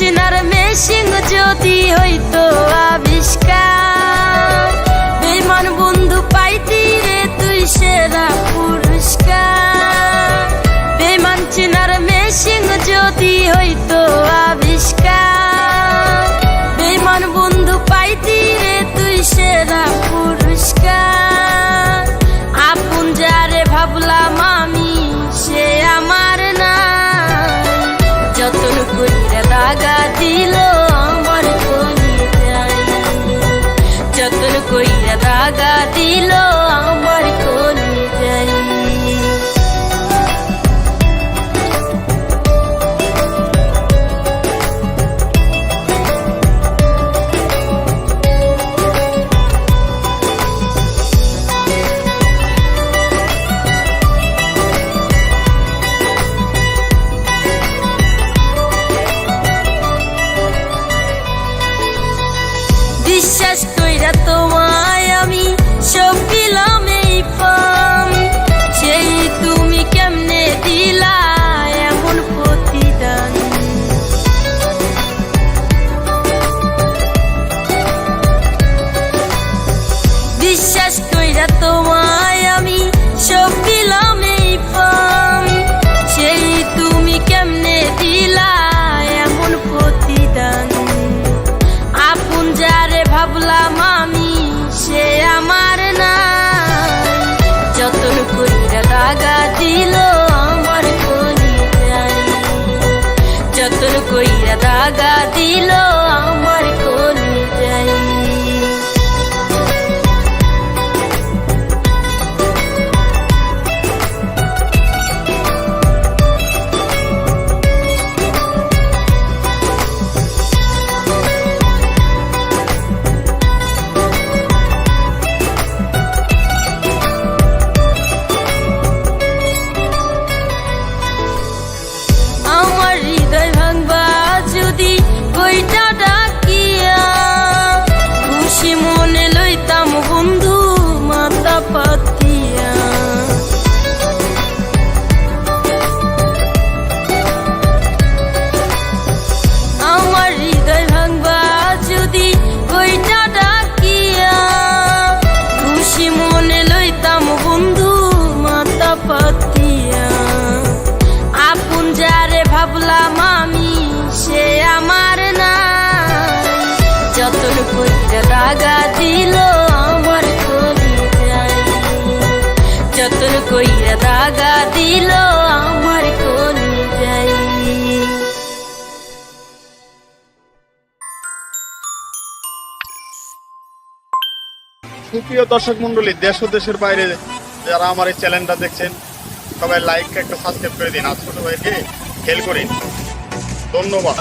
রচনার মেশিং যদি হইতো tranquilo. set the one সুপ্রিয় দর্শক মন্ডলী, দেশ ও দেশের বাইরে যারা আমার এই চ্যানেলটা দেখছেন, সবাই লাইক একটা সাবস্ক্রাইব করে দিন। আজ ছোটো ভাইকে খেল করি ধন্যবাদ।